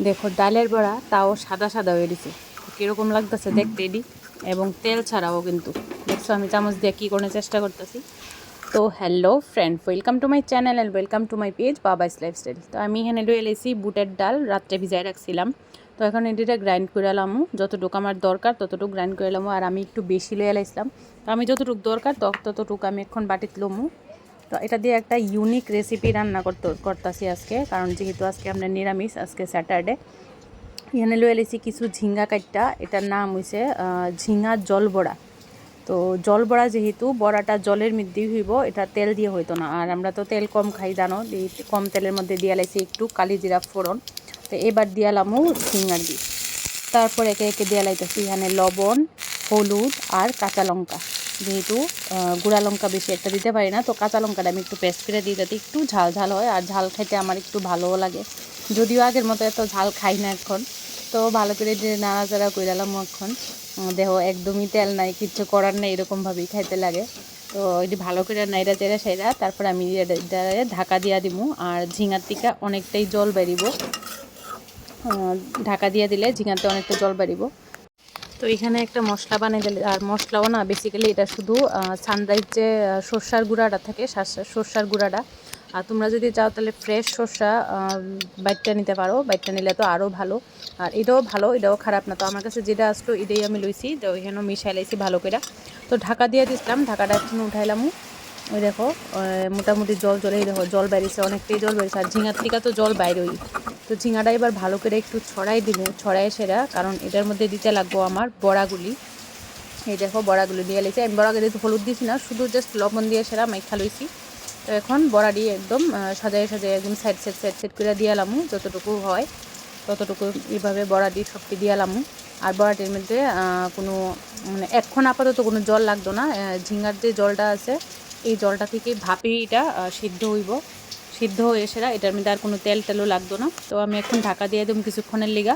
দেখো, ডালের বড়া তাও সাদা সাদা হয়ে গেছে। কীরকম লাগতেছে দেখতে এডি। এবং তেল ছাড়াও কিন্তু। দেখছ, আমি চামচ দিয়ে কী করার চেষ্টা করতেছি। তো hello friend welcome to my channel and welcome to my page Babai's lifestyle. তো আমি এখানে লয়ে এলেছি বুটের ডাল, রাত্রে ভিজায় রাখছিলাম। তো এখন এটিটা গ্রাইন্ড করে এলামও যতটুকু আমার দরকার, ততটুকু গ্রাইন্ড করে এলামও আর আমি একটু বেশি লয়ে এলাইছিলাম। তো আমি যতটুকু দরকার, তত- ততটুকু আমি এখন বাটিত লমু। তো এটা দিয়ে একটা ইউনিক রেসিপি রান্না করতে করতেছি আজকে। কারণ যেহেতু আজকে আমরা নিরামিষ আজকে স্যাটারডে এখানে লয়ে এলেছি কিছু ঝিঙ্গা কাটটা এটার নাম আহ, ঝিঙ্গা জল বড়া তো জল বড়া যেহেতু বড়াটা জলের মধ্যেই হইব এটা তেল দিয়ে হইতো না। আর আমরা তো তেল কম খাই জানো? কম তেলের মধ্যে দিয়ে লাইছি একটু কালি জিরা ফোড়ন। তো এবার দিয়ে লামু ঝিঙ্গার দিয়ে। তারপর একে একে দিয়ে লাইতেছি এখানে লবণ হলুদ আর কাঁচা লঙ্কা। যেহেতু গুঁড়া লঙ্কা বেশি একটা দিতে পারি না, তো কাঁচা লঙ্কাটা আমি একটু পেস্ট করে দিই যাতে একটু ঝাল ঝাল হয় আর ঝাল খাইতে আমার একটু ভালোও লাগে। যদিও আগের মতো এত ঝাল খাই না এখন, তো ভালো করে নাড়াচাড়া করে দিলাম এখন দেহ একদমই তেল নাই, কিচ্ছু করার নেই, এরকমভাবেই খাইতে লাগে। তো এটি ভালো করে নাইরা চেরা সেরা তারপর আমি ঢাকা দিয়া দিমু, আর ঝিঙার থেকে অনেকটাই জল বেরিব। ঢাকা দিয়ে দিলে ঝিঙাতে অনেকটা জল বাড়িব তো এখানে একটা মশলা বানিয়ে দিলে, আর মশলাও না বেসিক্যালি এটা শুধু সানরাইজ যে সর্ষার গুঁড়াটা থাকে সর্ষার গুঁড়াটা। আর তোমরা যদি চাও তাহলে ফ্রেশ সর্ষা বাইটটা নিতে পারো, বাইটটা নিলে তো আরও ভালো। আর এটাও ভালো, এটাও খারাপ না। তো আমার কাছে যেটা আসলো, এটাই আমি লইছি, তো এখানেও মিশাই লাইছি ভালো করে তো ঢাকা দিয়ে দিচ্ছিলাম ঢাকাটা এখন উঠাইলামও ওই দেখো মোটামুটি জল জলেই দেখো, জল বেরিয়েছে, অনেকটাই জল বেরিয়েছে। আর ঝিঙার থেকে তো জল বাইরেই। তো ঝিঙাটা এবার ভালো করে একটু ছড়াই দিলে ছড়াই সেরা, কারণ এটার মধ্যে দিতে লাগবো আমার বড়াগুলি। এই দেখো, বড়াগুলি দিয়ে লেছি। আমি বড়াগুলি হলুদ দিছি না, শুধু জাস্ট লবণ দিয়ে সেরা মাইখা লইছি। তো এখন বড়া দিয়ে একদম সাজায় সাজায় একদম সাইড সাইড সাইড সাইড করে দিয়ে এলামু, যতটুকু হয়, ততটুকু এইভাবে বড়া দিয়ে সবটি দিয়ে এলামু। আর বড়াটির মধ্যে কোনো মানে এখন আপাতত কোনো জল লাগতো না। ঝিঙ্গার যে জলটা আছে এই জলটা থেকে ভাপে এটা সিদ্ধ হইব। সিদ্ধ হয়ে সেরা এটার মধ্যে আর কোনো তেল টেলও লাগতো না। তো আমি এখন ঢাকা দিয়ে দিম কিছুক্ষণের লিগা।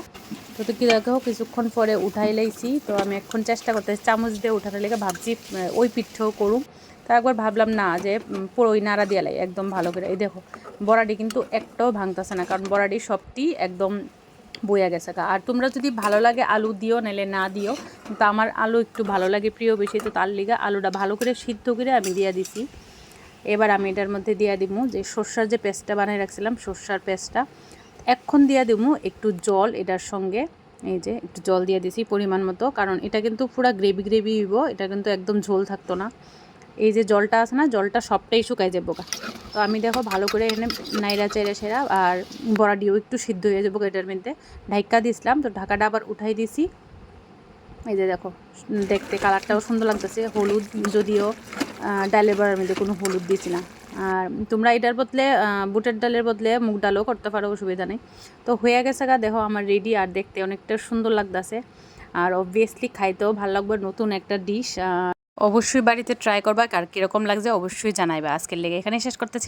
তো তো কি দেখো, কিছুক্ষণ পরে উঠাই লাইছি। তো আমি এখন চেষ্টা করতেছি চামচ দিয়ে উঠানোর লেগে। ভাবছি ওই পিঠেও করুম। তো একবার ভাবলাম না যে পুরো ওই নাড়া দিয়ে লাই, একদম ভালো করে। এই দেখো, বড়াটি কিন্তু একটাও ভাঙতেছে না, কারণ বড়াটি সবটি একদম বইয়া গেছে। আর তোমরা যদি ভালো লাগে আলু দিও, নাহলে না দিও। কিন্তু আমার আলু একটু ভালো লাগে, প্রিয় বেশি, তো তার লিগা আলুটা ভালো করে সিদ্ধ করে আমি দিয়ে দিছি। এবার আমি এটার মধ্যে দিয়ে দিব যে সর্ষার যে পেস্টটা বানিয়ে রাখছিলাম, সর্ষার পেস্টটা। এখন দিয়ে দিব একটু জল এটার সঙ্গে। এই যে একটু জল দিয়ে দিছি পরিমাণ মতো, কারণ এটা কিন্তু পুরো গ্রেভি গ্রেভি হইব, এটা কিন্তু একদম ঝোল থাকতো না। এই যে জলটা আছে না, জলটা সবটাই শুকাই যাব গা। তো আমি দেখো ভালো করে এখানে নাইরা চেরা সেরা আর বড়া দিয়েও একটু সিদ্ধ হয়ে যাব এটার মধ্যে। ঢাইকা দিয়েছিলাম, তো ঢাকাটা আবার উঠাই দিছি এই যে দেখো, দেখতে কালারটাও সুন্দর লাগতেছে। হলুদ যদিও ডালের বড়ার মধ্যে কোনো হলুদ দিয়েছি না। আর তোমরা এটার বদলে বুটের ডালের বদলে মুগ ডালও করতে পারো, অসুবিধা নেই। তো হয়ে গেছে গা, দেখো আমার রেডি আর দেখতে অনেকটা সুন্দর লাগতেছে। আর অবভিয়াসলি খাইতেও ভালো লাগবে নতুন একটা ডিশ অবশ্যই বাড়িতে ট্রাই করবা আর কীরকম লাগছে অবশ্যই জানাইবা। আজকের লেগে এখানে শেষ করতেছি।